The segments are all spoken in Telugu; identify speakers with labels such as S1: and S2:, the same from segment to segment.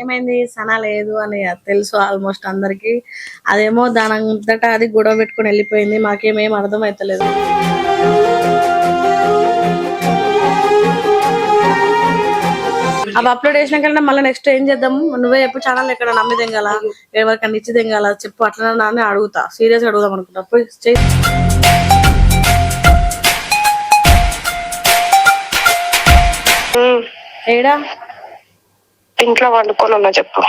S1: ఏమైంది? సనా లేదు అని తెలుసు ఆల్మోస్ట్ అందరికి. అదేమో దాని అంతటా అది గొడవ పెట్టుకొని వెళ్ళిపోయింది. మాకేమేం అర్థం అవుతలేదు అవి అప్లోడ్ చేసినాక మళ్ళీ నెక్స్ట్ ఏం చేద్దాం నువ్వే ఎప్పుడు ఛానల్ ఎక్కడ నమ్మి తెంగాల ఎవరికన్నా ఇచ్చి తెంగాల చెప్పు అట్లా అని అడుగుతా. సీరియస్ అడుగుదాం అనుకుంటా. ఏడా?
S2: ఇంట్లో వండుకొని ఉన్నా చెప్పు.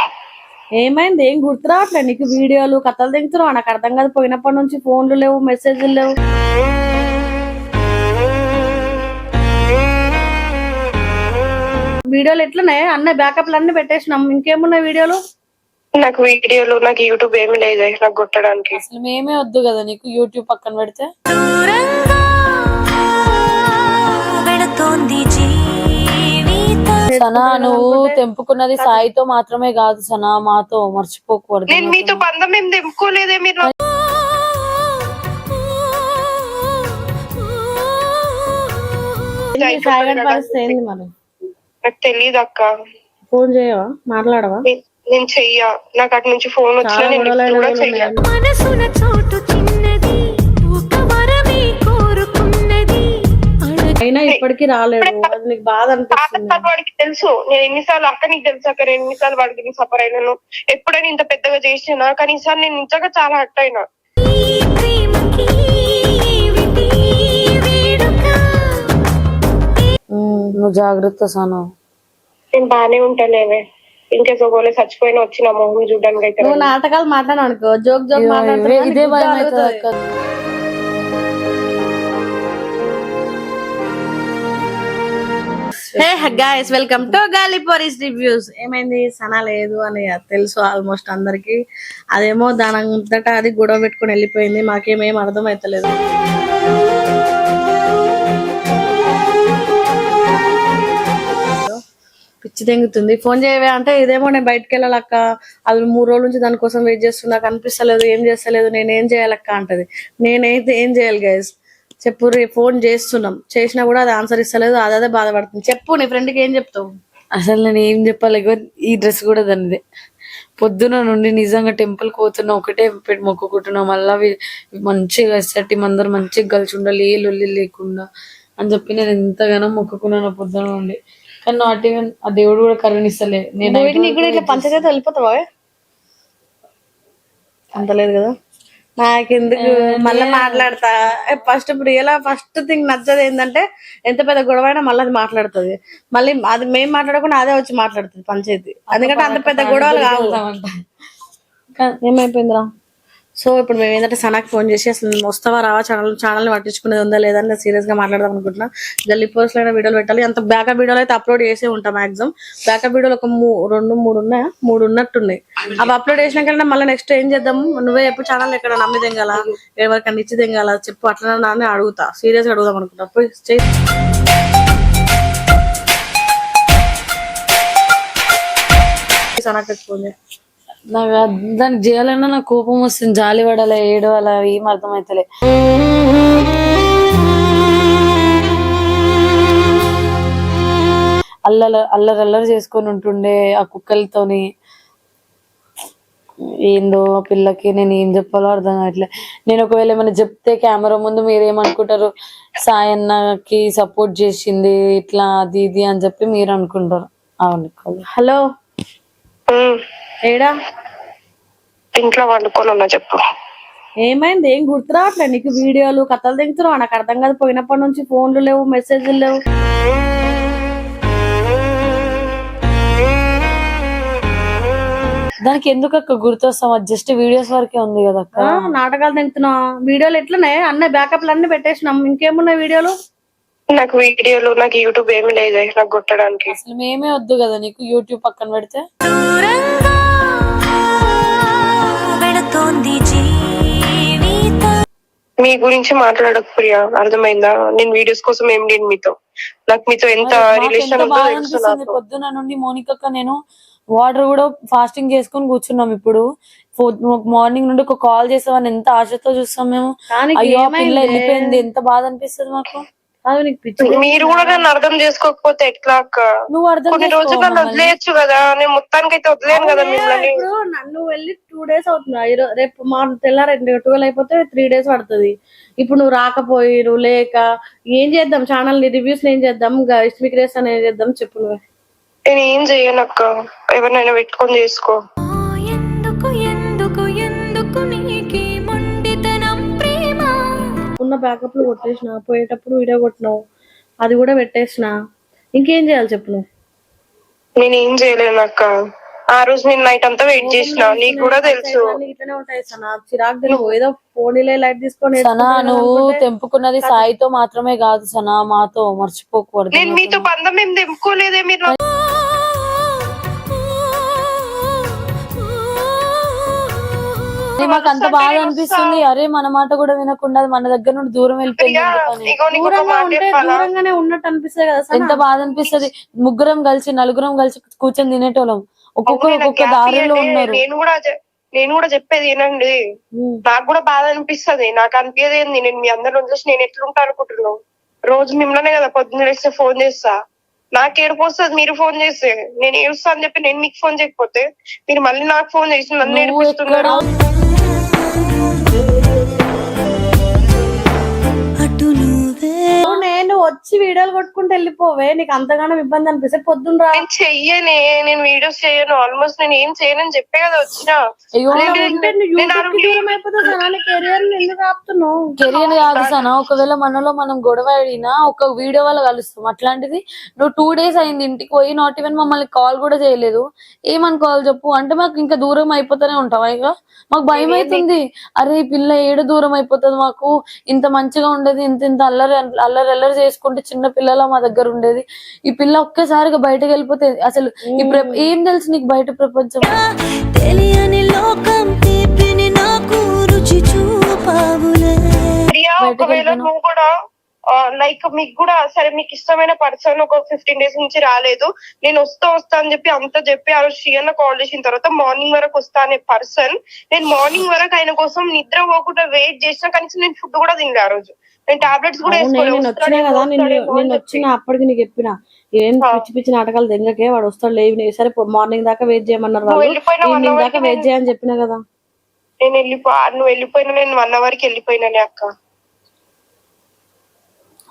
S1: ఏమైంది? ఏం గుర్తు రావట్లేదు నీకు వీడియోలు కథలు దిగుతున్నావు నాకు అర్థం కాదు. పోయినప్పటి నుంచి ఫోన్లు లేవు మెసేజ్లు లేవు. వీడియోలు ఎట్లున్నాయి? అన్న బ్యాకప్లు అన్ని పెట్టేసినాం. ఇంకేమున్నాయి వీడియోలు?
S2: నాకు వీడియోలు నాకు యూట్యూబ్ ఏమి లేదు. నాకు కొట్టడానికి.
S3: అసలు మేమే వద్దు కదా నీకు యూట్యూబ్ పక్కన పెడితే?
S4: వెళుతోంది జీవితం.
S3: సనా నువ్వు తెంపుకున్నది సాయితో మాత్రమే కాదు సనా మాతో మర్చిపోకూడదు
S2: నేను మీతో బంధం ఏం తెంపుకోలేదే మీరు? నాకు-
S1: ఏంది సాయిగడ్ పరిస్థితి ఏంది మరి?
S2: నాకు తెలియదు అక్క.
S1: ఫోన్ చేయవా? మాట్లాడవా?
S2: నే- నేను చెయ్య. నాకు అటు నుంచి ఫోన్ వచ్చినా
S1: చాలా
S2: నేను
S1: గొడవలు
S2: ఇప్పుడు కూడా
S1: అయిన
S2: చెయ్య
S1: రోజులు ఉన్నాయి.
S4: మనసున చోటు
S1: అయినా ఇప్పటికీ రాలేడు. అది నీకు బాధ అనిపిస్తుంది.
S2: వాడికి తెలుసు. నేను ఎన్నిసార్లు అక్క నీకు తెలుసు అక్క నేను ఎన్నిసార్లు వాడికి నేను సఫర్ అయినాను. ఎప్పుడైనా ఇంత పెద్దగా చేసినా కానీ ఈసారి నేను నిజంగా చాలా హట్ అయినా.
S3: నువ్వు జాగ్రత్త సనా.
S2: నేను బానే ఉంటానేవే ఇంకేస్ ఒకవేళ చచ్చిపోయినా వచ్చి నా మొహం చూడడానికి అయితే
S1: నువ్వు నాటకాలు జోక్ జోక్
S3: ఇదే
S1: మాట్లాడుతున్నా
S3: భయం అవుతుంది.
S1: హే గాయస్ వెల్కమ్ టు గాలిపోరీస్ రివ్యూస్ ఏమైంది? సనా లేదు అని తెలుసు ఆల్మోస్ట్ అందరికి. అదేమో దాని అంతటా అది గొడవ పెట్టుకొని వెళ్ళిపోయింది. మాకేమేం అర్థం అవుతలేదు పిచ్చి తెంగుతుంది. ఫోన్ చేయవే అంటే ఇదేమో నేను బయటకు వెళ్ళాలక్క. అది మూడు రోజుల నుంచి దానికోసం వెయిట్ చేస్తున్నా. కనిపిస్తలేదు. ఏం చేస్తలేదు? నేను ఏం చేయాలక్క అంటది. నేనైతే ఏం చేయాలి గైస్ చెప్పు ఫోన్ చేస్తున్నాం. చేసినా కూడా అది ఆన్సర్ ఇస్తలేదు అదే అదే బాధపడుతుంది. చెప్పు నీ ఫ్రెండ్కి ఏం చెప్తావు?
S3: అసలు నేను ఏం చెప్పాలి? ఈ డ్రెస్ కూడా దానిదే. పొద్దున నుండి నిజంగా టెంపుల్ పోతున్నా ఒకటే పెట్టి మొక్కుకుంటున్నా. మళ్ళా మంచిగా ఎస్ఆర్టీ అందరు మంచిగా కలిసి ఉండాలి ఏ లొల్లి లేకుండా అని చెప్పి నేను ఎంతగానో మొక్కుకున్నాను పొద్దున నుండి. కానీ నాట్ ఈవెన్ ఆ దేవుడు కూడా కరుణిస్తలే. నేను
S1: ఇట్లా పంచచేత వెళ్ళిపోతావా అంత లేదు కదా? నాకు ఎందుకు మళ్ళీ మాట్లాడతా. ఫస్ట్ ఇప్పుడు ఎలా ఫస్ట్ థింగ్ నచ్చదు ఏంటంటే ఎంత పెద్ద గొడవ అయినా మళ్ళీ అది మాట్లాడుతుంది. మళ్ళీ అది మేము మాట్లాడకుండా అదే వచ్చి మాట్లాడుతుంది పంచాయతీ. ఎందుకంటే అంత పెద్ద గొడవలు కావు. ఏమైపోయిందిరా? సో ఇప్పుడు మేము ఏంటంటే సనాకి ఫోన్ చేసి అసలు వస్తావా రావా ఛానల్ ఛానల్ని పట్టించుకునేది ఉందా లేదా అని సీరియస్గా మాట్లాడదాం అనుకుంటున్నా. గల్లీ పోస్ట్ అయినా వీడియోలు పెట్టాలి. అంత బ్యాకప్ వీడియోలు అయితే అప్లోడ్ చేసే ఉంటాం మాక్సిమం బ్యాకప్ వీడియోలు ఒక మూ- రెండు మూడు ఉన్నాయా మూడు ఉన్నట్టున్నాయి. అవి అప్లోడ్ చేసినాక మళ్ళీ నెక్స్ట్ ఏం చేద్దాం నువ్వే ఎప్పుడు ఛానల్ ఎక్కడ నమ్మి తెంగాల? ఎవరికన్నా ఇచ్చి తెంగాల? చెప్పు అట్లా అని అడుగుతా. సీరియస్గా అడుగుదాం అనుకుంటా. పోయి సనాకి ఫోన్ చేయి.
S3: నాకు దానికి చేయాలన్నా నాకు కోపం వస్తుంది. జాలి పడాలి ఏడవాల ఏం అర్థమైతలే. అల్లల అల్లరి అల్లరి చేసుకొని ఉంటుండే ఆ కుక్కలతోని. ఏందో ఆ పిల్లకి నేను ఏం చెప్పాలో అర్థం కావట్లే. నేను ఒకవేళ ఏమైనా చెప్తే కెమెరా ముందు మీరేమనుకుంటారు? సాయన్నకి సపోర్ట్ చేసింది ఇట్లా అది ఇది అని చెప్పి మీరు అనుకుంటారు. అవును
S1: హలో. ఏడా?
S2: ఇంట్లో వండుకొని ఉన్నా చెప్పు.
S1: ఏమైంది? ఏం గుర్తు రావట్లేదు నీకు వీడియోలు కథలు దిగుతున్నావు నాకు అర్థం కాదు. పోయినప్పటి నుంచి ఫోన్లు లేవు మెసేజ్లు లేవు.
S3: దానికి ఎందుకు అక్క గుర్తొస్తాం అది జస్ట్ వీడియోస్ వరకే ఉంది కదా అక్క.
S1: ఆ, నాటకాలు దిగుతున్నావు వీడియోలు ఎట్లున్నాయి? అన్న బ్యాకప్లు అన్ని పెట్టేసినాం. ఇంకేమున్నాయి వీడియోలు?
S2: నాకు వీడియోలు నాకు యూట్యూబ్ ఏమి లేదు. నాకు కొట్టడానికి.
S3: అసలు మేమే వద్దు కదా నీకు యూట్యూబ్ పక్కన పెడితే?
S2: మీ గురించి మాట్లాడక ప్రియా అర్థమైందా? నేను వీడియోస్ కోసం ఏం లేను మీతో. నాకు మీతో ఎంత రిలేషన్
S3: పొద్దున నుండి మోనికక్క నేను వాటర్ కూడా ఫాస్టింగ్ చేసుకొని కూర్చున్నాం ఇప్పుడు. మార్నింగ్ నుండి ఒక కాల్ చేసామని ఎంత ఆశతో చూస్తాం మేము. అయ్యో పిల్ల? వెళ్ళిపోయింది. ఎంత బాధ అనిపిస్తుంది మాకు?
S1: కాదు నీకు పిచ్చి
S2: మీరు కూడా నన్ను అర్థం చేసుకోకపోతే ఎట్లా అక్క?
S3: నువ్వు అర్థం
S2: కొన్ని రోజులు నన్ను. వదిలేయచ్చు కదా నేను మొత్తానికి అయితే వదిలేను కదా మిమ్మల్ని.
S1: ఇప్పుడు నన్ను వెళ్ళి టూ డేస్ అవుతుంది? ఈరో- రేపు మా తెల్లారి ట్వెల్వ్ అయిపోతే త్రీ డేస్ పడుతుంది. ఇప్పుడు నువ్వు రాకపోయి నువ్వు లేక ఏం చేద్దాం? ఛానల్ రివ్యూస్ ఏం చేద్దాం? ఇస్మిక్ రేస్ అని ఏం చేద్దాం? చెప్పు నువ్వే.
S2: నేను ఏం చెయ్యను అక్క? ఎవరినైనా పెట్టుకొని చేసుకో.
S1: ఉన్న బ్యాకప్లు కొట్టేసిన పోయేటప్పుడు వీడియో కొట్టినావు అది కూడా పెట్టేసిన ఇంకేం చేయాలి చెప్పు నువ్వు?
S2: నేను ఏం చేయలేను అక్క. ఆ రోజు నేను నైట్ అంతా వెయిట్ చేసిన. నీకు కూడా తెలుసు.
S1: ఇట్లనే ఉంటాయి సనా. చిరాకు తెలుసు ఏదో ఫోన్లే లైట్ తీసుకొని
S3: సనా నువ్వు తెంపుకున్నది సాయితో మాత్రమే కాదు సనా మాతో. మర్చిపోకూడదు
S2: నేను మీతో బంధం ఏం తెంపుకోలేదే మీరు
S3: మాకు అంత బాధ అనిపిస్తుంది. అరే మన మాట కూడా వినకుండా మన దగ్గర నుండి దూరం వెళ్ళిపోయింది
S1: దూరంగా ఉంటే దూరంగానే ఉన్నట్టు అనిపిస్తుంది కదా
S3: ఎంత బాధ అనిపిస్తది? ముగ్గురం కలిసి నలుగురం కలిసి కూర్చొని తినేటోళ్ళం. ఒక్కొక్కరు ఒక్కొక్క దారిలో. ఉన్నారు.
S2: నేను కూడా నేను కూడా చెప్పేది ఏనండి. నాకు కూడా బాధ అనిపిస్తది. నాకు అనిపించేది ఏంది నేను మీ అందరు వదిలేసి నేను ఎట్లుంటా అనుకుంటున్నావు? రోజు మిమ్మల్నే కదా పొద్దున్న ఫోన్ చేస్తా. నాకు ఏడుపు వస్తుంది మీరు ఫోన్ చేస్తే. నేను ఏడుస్తా అని చెప్పి నేను మీకు ఫోన్ చేయకపోతే మీరు మళ్ళీ నాకు ఫోన్ చేసి నన్ను ఏడిపిస్తున్నారు.
S1: వచ్చి వీడియోలు కొట్టుకుంటూ వెళ్ళిపోవే. నీకు అంతగానో ఇబ్బంది అనిపిస్తే పొద్దున్న రా.
S2: నేను చెయ్యనే నేను వీడియోస్ చేయను ఆల్మోస్ట్ నేను ఏం చేయనని చెప్పే కదా వచ్చిన.
S3: అయ్యో
S1: నువ్వు కి దూరం అయిపోతే సనా నీ కెరియర్ ఎందుకు ఆపుతున్నావు?
S3: కెరియర్ కాదు సనా ఒకవేళ మనలో మనం గొడవ ఆడినా ఒక వీడియో వల్ల కలుస్తాం. అట్లాంటిది నువ్వు టూ డేస్ అయింది ఇంటికి పోయి నాట్ ఈవెన్ మమ్మల్ని కాల్ కూడా చేయలేదు. ఏమనుకోవాలి చెప్పు? అంటే మాకు ఇంకా దూరం అయిపోతూనే ఉంటావా ఇక మాకు భయం అవుతుంది. అరే ఈ పిల్ల ఏడు దూరం అయిపోతుంది మాకు. ఇంత మంచిగా ఉండేది ఇంత ఇంత అల్లరి అల్లరి అల్లరి చేసుకుంటే చిన్న పిల్లల మా దగ్గర ఉండేది. ఈ పిల్ల ఒక్కసారిగా బయటకు వెళ్ళిపోతే అసలు ఈ ఏం తెలుసు నీకు బయట ప్రపంచం?
S4: తెలియని లోకం తీపిని నాకు రుచి చూపావులే.
S2: ప్రియా ఒకవేళ నువ్వు కూడా లైక్ మీకు కూడా సరే మీకు ఇష్టమైన పర్సన్ ఒక ఫిఫ్టీన్ డేస్ నుంచి రాలేదు. నేను వస్తా వస్తా అని చెప్పి అంతా చెప్పి ఆ రోజు షియన్న కాల్ చేసిన తర్వాత మార్నింగ్ వరకు వస్తా అనే పర్సన్ నేను మార్నింగ్ వరకు ఆయన కోసం నిద్ర పోకుండా వెయిట్ చేసిన కనీసం నేను ఫుడ్ కూడా తినలే ఆ రోజు. నేను టాబ్లెట్స్ కూడా
S1: నేను వచ్చినా కదా నేను వచ్చిన అప్పటికి నీకు చెప్పిన. ఏం పిచ్చి పిచ్చి నాటకాలు దెంగకే వాడు వస్తాడు లేవి సరే మార్నింగ్ దాకా వెయిట్ చేయమన్నారు వాళ్ళు.
S2: వెళ్ళిపోయిన
S1: ఈవినింగ్ దాకా వెయిట్ చేయని చెప్పిన కదా.
S2: నేను వెళ్ళిపో నువ్వు వెళ్ళిపోయినా నేను వన్ అవర్కి వెళ్ళిపోయినానే అక్క.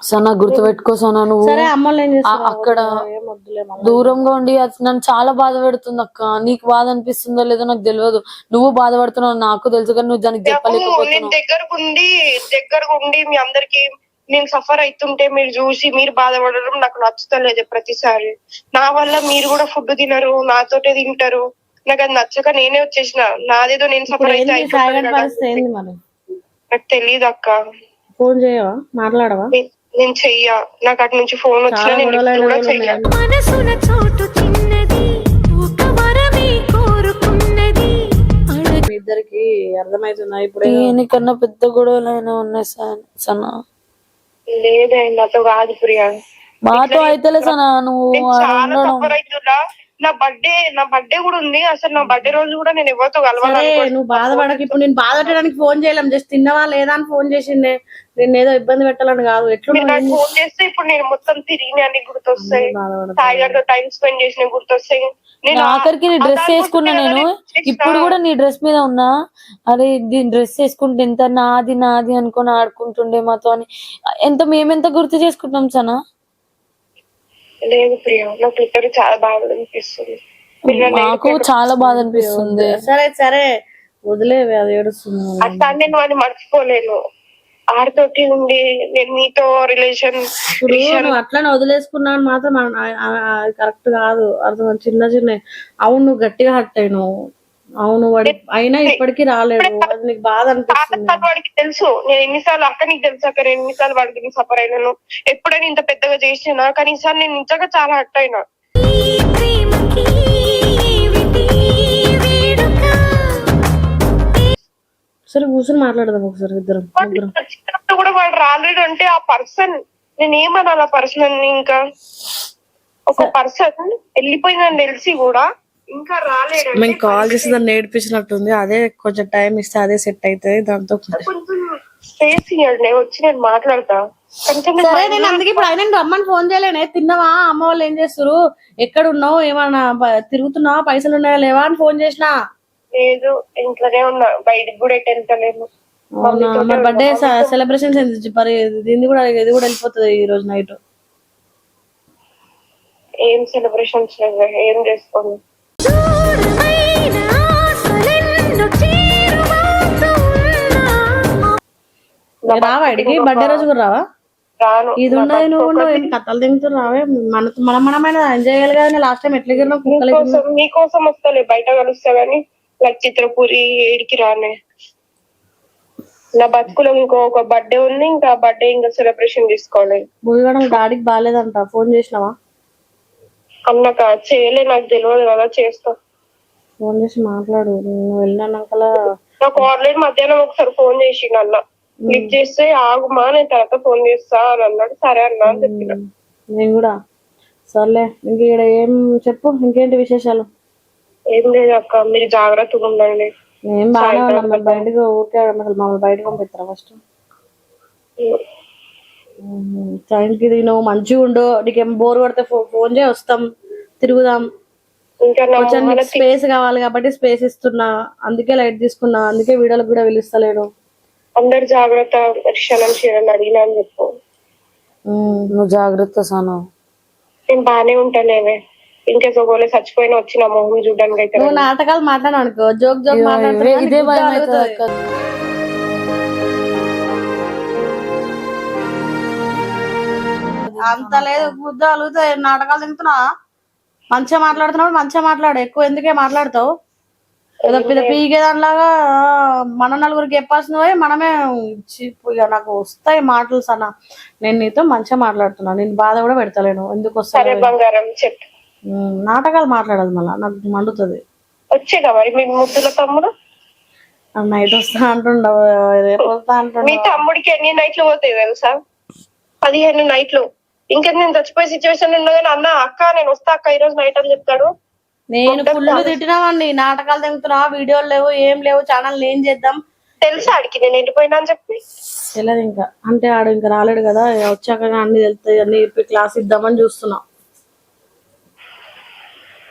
S3: సనా గుర్తుపెట్టుకో సనా నువ్వు.
S1: సరే అమ్మలు
S3: అక్కడ. దూరంగా ఉండి అది నన్ను చాలా బాధ పెడుతుంది అక్క. నీకు బాధ అనిపిస్తుందో లేదో నాకు తెలియదు. నువ్వు బాధపడుతున్నావు నాకు తెలుసు కానీ నువ్వు దానికి
S2: నేను
S3: చెప్పలేకపోతున్నావు
S2: దగ్గరకు ఉండి దగ్గరకు ఉండి మీ అందరికి నేను సఫర్ అవుతుంటే మీరు చూసి మీరు బాధపడడం నాకు నచ్చుతలేదు ప్రతిసారి. నా వల్ల మీరు కూడా ఫుడ్ తినరు నాతోటే తింటారు. నాకు అది నచ్చక నేనే వచ్చేసిన. నాదేదో నేను సఫర్ అయితే నాకు తెలియదు అక్క.
S1: ఫోన్ చేయవా? మాట్లాడవా?
S2: నేను చెయ్య. నాకు అటు నుంచి ఫోన్ వచ్చినా నేను
S1: గొడవలు
S2: కూడా
S1: అయిన
S2: చెయ్య.
S4: మనసున చోటు చిన్నది ఒక వరమే కోరుకున్నది. అడగ
S1: మీ ఇద్దరికి అర్థమవుతుందా ఇప్పుడు
S3: దీనికన్నా పెద్ద గొడవలైనా ఉన్నాయి సన- సనా.
S2: లేదే నాతో కాదు ప్రియా.
S3: మాతో అయితేలే సనా నువ్వు
S2: చాలా సఫర్ అవుతున్నా నా బర్త్డే నా బర్త్డే కూడా ఉంది. అసలు నా బర్త్డే రోజు కూడా నేను ఎవరితో కలవాలి
S1: నువ్వు బాధపడక. ఇప్పుడు నేను బాధపెట్టడానికి ఫోన్ చేయలేం. జస్ట్ తిన్నవా లేదా అని ఫోన్ చేసిండే నేను ఏదో ఇబ్బంది పెట్టాలని కాదు.
S2: నాకు ఫోన్ చేస్తే ఇప్పుడు నేను మొత్తం తిరిగి అన్ని గుర్తొస్తాయి. టైం స్పెండ్ చేసిన గుర్తొస్తాయి. నేను
S3: ఆఖరికి నీ డ్రెస్ వేసుకున్నా నేను ఇప్పుడు కూడా నీ డ్రెస్ మీద ఉన్నా. అరే దీని డ్రెస్ వేసుకుంటే ఎంత నాది నాది అనుకొని ఆడుకుంటుండే మాతో అని. ఎంత మేమెంత గుర్తు చేసుకుంటాం సనా?
S2: లేదు ప్రియ. నాకు ఇద్దరు చాలా బాగా అనిపిస్తుంది.
S3: మాకు చాలా బాధ అనిపిస్తుంది.
S1: సరే సరే. వదిలేవి అది ఏడుస్తుంది.
S2: అట్లా నేను వాడిని మర్చిపోలేను. ఆడితోటి ఉండి నేను మీతో రిలేషన్
S1: అట్లానే వదిలేసుకున్నాను మాత్రం కరెక్ట్ కాదు. అర్థం చిన్న చిన్న. అవును నువ్వు గట్టిగా హట్ అయినావు. అవును వాడి అయినా ఇప్పటికీ రాలేడు అది నీకు బాధ అనిపిస్తుంది.
S2: వాడికి తెలుసు. నేను ఎన్నిసార్లు అక్క నీకు తెలుసు అక్క నేను ఎన్నిసార్లు వాడికి సఫర్ అయినాను. ఎప్పుడైనా ఇంత పెద్దగా చేసినా కానీ ఈసారి నేను నిజంగా చాలా హట్ అయినా.
S1: సరే కూర్చొని మాట్లాడదాం ఒకసారి ఇద్దరం
S2: కూడా వాడు రాలేడు అంటే ఆ పర్సన్ నేను ఏమనాలి ఆ పర్సన్ ఇంకా? ఒక పర్సన్ వెళ్ళిపోయిందని తెలిసి కూడా ఇంకా రాలేడు అంటే
S1: మేము కాల్ చేసి దాన్ని నేర్పించినట్టుంది. అదే కొంచెం టైం ఇస్తే అదే సెట్ అవుతుంది దాంతో
S2: కొంచెం స్పేస్ ఇవ్వండి. వచ్చి నేను మాట్లాడతా. నేను
S1: సరే నేను అందుకే ఇప్పుడు ఆయన రమ్మని ఫోన్ చేయలేనే. తిన్నావా? అమ్మ వాళ్ళు ఏం చేస్తారు ఎక్కడ ఉన్నావు ఏమన్నా తిరుగుతున్నావా? పైసలు ఉన్నాయా? లేవా అని ఫోన్ చేసినా?
S2: లేదు. ఇంట్లోనే ఉన్నా. బయటికి కూడా ఎటు వెళ్తలేను
S1: అవునా? మరి బర్త్డే సెలబ్రేషన్స్ ఎందుకు మరి దీన్ని కూడా ఇది కూడా వెళ్ళిపోతుంది ఈ రోజు నైట్
S2: ఏం సెలబ్రేషన్స్ ఏం చేసుకోను
S1: రావా ఇడికి? బర్త్డే రోజు కూడా రావా? ఇది ఉండదు నువ్వు ఉండవు కథలు తింటూ రావే. మన మనం మనమైన ఎంజాయ్ చేయాలి కదా లాస్ట్ టైం ఎట్లా ఎగిరినావు కుక్కలు?
S2: మీకోసం వస్తలే బయట కలుస్తా గానీ నాకు చిత్రపూరి ఏడికి రానే. నా బతుకులో ఇంకో ఒక బర్త్డే ఉంది ఇంకా బర్త్డే ఇంకా సెలబ్రేషన్ చేసుకోవాలి
S1: భూమిగడం డాడీకి బాగాలేదంట ఫోన్ చేసినావా?
S2: అన్నక చేయలే నాకు తెలియదు కదా చేస్తా.
S1: ఫోన్ చేసి మాట్లాడు.
S2: నాకు ఆల్రెడీ మధ్యాహ్నం ఒకసారి ఫోన్ చేసిండు అన్న. లిఫ్ట్ చేస్తే ఆగుమా నేను తర్వాత ఫోన్ చేస్తా అని అన్నాడు. సరే అన్నా అని చెప్పిన.
S1: నేను కూడా. సర్లే ఇంక ఇక్కడ ఏం చెప్పు? ఇంకేంటి విశేషాలు?
S2: ఏం లేదు అక్క మీరు జాగ్రత్తగా ఉండండి.
S1: ఏం మరి బయటకు ఊరికే అసలు మమ్మల్ని బయటకు పంపిస్తారా ఫస్ట్ టైంకి నువ్వు మంచిగా ఉండు నీకేం బోర్ కొడితే ఫోన్ చేయి వస్తాం తిరుగుదాం. కొంచెం నీకు స్పేస్ కావాలి కాబట్టి స్పేస్ ఇస్తున్నా. అందుకే లైట్ తీసుకున్నా. అందుకే వీడియోలకు కూడా పిలుస్తలేను
S2: అందరు జాగ్రత్త క్షణం క్షణం అడిగినా అని చెప్పు.
S3: నువ్వు జాగ్రత్త సాను.
S2: నేను బానే ఉంటానేవే ఇంకా ఒకవేళ చచ్చిపోయిన వచ్చి నా మొహం చూడడానికి అయితే
S1: నువ్వు నాటకాలు మాట్లాడు అనుకో. జోక్ జోక్
S3: ఇదే
S1: మాట్లాడుతున్నా
S3: భయం అవుతుంది
S1: అంత లేదు బుద్ధ అలుగుతాయి. నాటకాలు తింటున్నా మంచిగా మాట్లాడుతున్నావు మంచిగా మాట్లాడు. ఎక్కువ ఎందుకే మాట్లాడతావు? ఏదో పెద్ద పీకే దానిలాగా మన నలుగురికి చెప్పాల్సినవే మనమే నాకు వస్తాయి మాటలు సన్న. నేను నీతో మంచిగా మాట్లాడుతున్నా. నేను బాధ కూడా పెడతలేను. ఎందుకు వస్తాయి
S2: చెప్పు.
S1: నాటకాలు మాట్లాడదు మళ్ళా. నాకు మండుతుంది.
S2: వచ్చేగా మరి మీ ముద్దుల తమ్ముడు?
S1: నైట్ వస్తా అంటుండవు. రేపు వస్తా
S2: మీ తమ్ముడికి ఎన్ని నైట్లు పోతాయి తెలుసా? పదిహేను నైట్లు. ఇంకా నేను చచ్చిపోయే సిచ్యువేషన్ కానీ అన్న అక్క నేను వస్తా అక్క ఈ రోజు నైట్ అని చెప్తాడు.
S1: నేను ఫుల్ తిట్టినామండి నాటకాలు తింటున్నా వీడియోలు లేవు ఏం లేవు ఛానల్ ఏం చేద్దాం?
S2: తెలుసా ఆడికి? నేను ఎండిపోయినా అని చెప్పి.
S1: తెలియదు ఇంకా. అంటే ఆడు ఇంకా రాలేడు కదా వచ్చాక అన్ని తెలుస్తాయి అన్ని చెప్పి క్లాస్ ఇద్దామని చూస్తున్నా.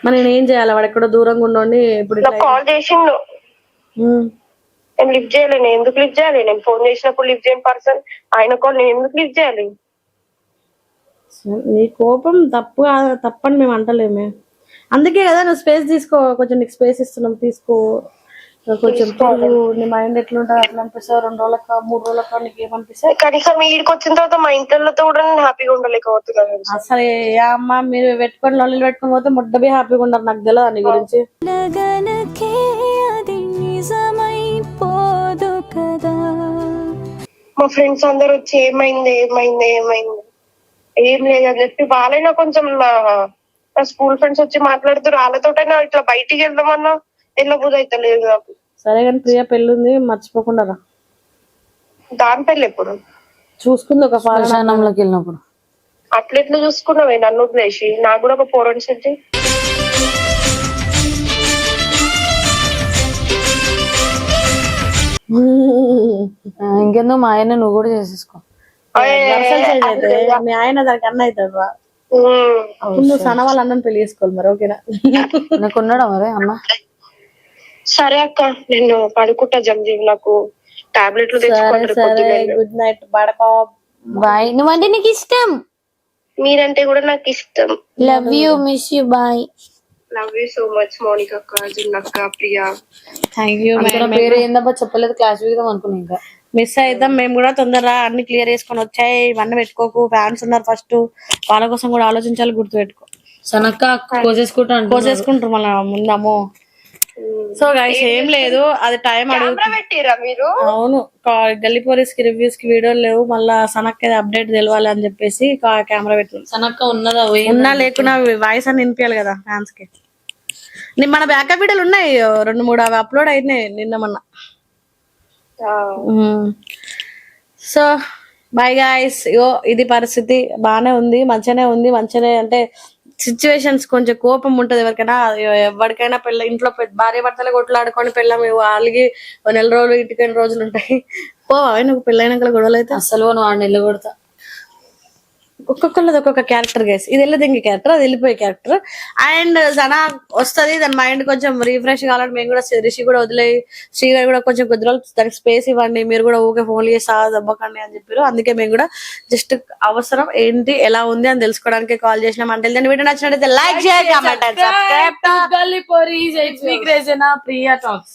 S1: మరి నేను ఏం చేయాలి? వాడు ఎక్కడో దూరంగా ఉండండి ఇప్పుడు
S2: కాల్ చేసిండు. నేను లిఫ్ట్ చేయాలి నేను ఎందుకు లిఫ్ట్ చేయాలి? నేను ఫోన్ చేసినప్పుడు లిఫ్ట్ చేయని పర్సన్ ఆయన కాల్ నేను ఎందుకు లిఫ్ట్ చేయాలి?
S1: నీ కోపం తప్పు కాదు- తప్పని మేము అంటలేమే. అందుకే కదా నువ్వు స్పేస్ తీసుకో కొంచెం నీకు స్పేస్ ఇస్తున్నాం తీసుకో. కొంచెం తిరుగు నీ మైండ్ ఎట్లుంటుంది అట్లా అనిపిస్తుంది. రెండు రోజులక మూడు రోజులక నీకు ఏమనిపిస్తుంది?
S2: కనీసం ఈడికి వచ్చిన తర్వాత మా ఇంట్లో కూడా నేను హ్యాపీగా ఉండలేకపోతున్నాను?
S1: అసలు ఏ అమ్మ మీరు పెట్టుకొని లొల్లి పెట్టుకొని పోతే ముడ్డ బి హ్యాపీగా ఉండరు నాకు తెలియదు నీ గురించి.
S4: గగనకే అది నిజమైపోదు కదా.
S2: మా ఫ్రెండ్స్ అందరు వచ్చి ఏమైంది ఏమైంది ఏమైంది? ఏం లేదు అని చెప్పి వాళ్ళైనా కొంచెం నా నా స్కూల్ ఫ్రెండ్స్ వచ్చి మాట్లాడుతూ వాళ్ళతోటైనా ఇట్లా బయటికి వెళ్దామన్నా వెళ్ళబుద్ధి అయితే లేదు నాకు.
S1: సరే కానీ ప్రియ పెళ్ళుంది మర్చిపోకుండా రా.
S2: దాని పెళ్ళి ఎప్పుడు
S1: చూసుకుంది ఒక
S3: శ్మశానంలోకి వెళ్ళినప్పుడు.
S2: అట్లెట్లు చూసుకున్నావే? నన్ను వదిలేసి. నాకు కూడా ఒక పోరని సెట్
S3: ఆ, ఇంకెందుకు మా ఆయన నువ్వు కూడా చేసేసుకో.
S1: మీ ఆయన దానికి అన్న అవుతాడు రా. నువ్వు సన వాళ్ళ అన్నని పెళ్ళి చేసుకోవాలి మరి ఓకేనా?
S3: నీకు ఉన్నాడా మరి అన్న
S2: సరే అక్క నేను పడుకుంటా జల్దీ నాకు టాబ్లెట్లు
S1: సరే సరే. గుడ్ నైట్ పడకో
S3: బాయ్ నువ్వంటే నీకు ఇష్టం.
S2: మీరంటే కూడా నాకు ఇష్టం.
S3: Love you miss you bye
S2: love you so much Mounika అక్క జిన్నక్క ప్రియా.
S1: థ్యాంక్ యూ
S3: పేరు ఏందబ్బా చెప్పలేదు క్లాస్ వీక్దాం అనుకున్నా ఇంకా.
S1: మిస్ అయిద్దాం. మేము కూడా తొందరగా అన్ని క్లియర్ చేసుకొని వచ్చాయి. ఇవన్నీ పెట్టుకోకు. ఫ్యాన్స్ ఉన్నారు ఫస్ట్ వాళ్ళ కోసం కూడా ఆలోచించాలి గుర్తు పెట్టుకో
S3: సనక్క
S1: కోసేసుకుంటారు మళ్ళీ ముందమ్మో. సో గైస్ ఏం లేదు. అది టైం అడుగు.
S2: కెమెరా పెట్టిరా మీరు?
S1: అవును. గల్లీ పోలీస్కి రివ్యూస్కి వీడియోలు లేవు. మళ్ళా సనక్ అప్డేట్ తెలవాలి అని చెప్పేసి కెమెరా పెట్టింది.
S3: సనక్క ఉన్నదా?
S1: ఉన్నా లేకున్నా వాయిస్ అని వినిపించాలి కదా ఫ్యాన్స్కి. మన బ్యాకప్ వీడియోలు ఉన్నాయి. రెండు మూడు అవి అప్లోడ్ అయినాయి నిన్న మొన్న. సో బాయ్ గాయస్ యో ఇది పరిస్థితి. బాగానే ఉంది మంచిగానే ఉంది. మంచిగానే అంటే సిచ్యువేషన్స్ కొంచెం కోపం ఉంటది ఎవరికైనా. ఎవరికైనా పెళ్ళ ఇంట్లో భార్య భర్తలు కొట్లాడుకొని పెళ్ళం వాళ్ళకి ఓ నెల రోజులు ఇంటికి రోజులు ఉంటాయి? పోవా నువ్వు పెళ్ళైనాక గొడవలు అయితే?
S3: అసలు నువ్వు ఆడ నిలబడతా
S1: ఒక్కొక్కళ్ళది ఒక్కొక్క క్యారెక్టర్ గైస్ ఇది వెళ్ళదింగి క్యారెక్టర్ అది వెళ్ళిపోయే క్యారెక్టర్ అండ్ సనా వస్తది దాని మైండ్ కొంచెం రిఫ్రెష్ కావాలని మేము కూడా రిషి కూడా వదిలే శ్రీ గారు కూడా కొంచెం కొద్ది రోజులు దానికి స్పేస్ ఇవ్వండి మీరు కూడా ఊకే ఫోన్ చేసి ఆ దెబ్బకండి అని చెప్పారు. అందుకే మేము కూడా జస్ట్ అవసరం ఏంటి ఎలా ఉంది అని తెలుసుకోవడానికి కాల్ చేసినాం. అంటే దాన్ని వీడియో నచ్చినట్టయితే లైక్ చేయండి
S3: ప్రియా టాక్స్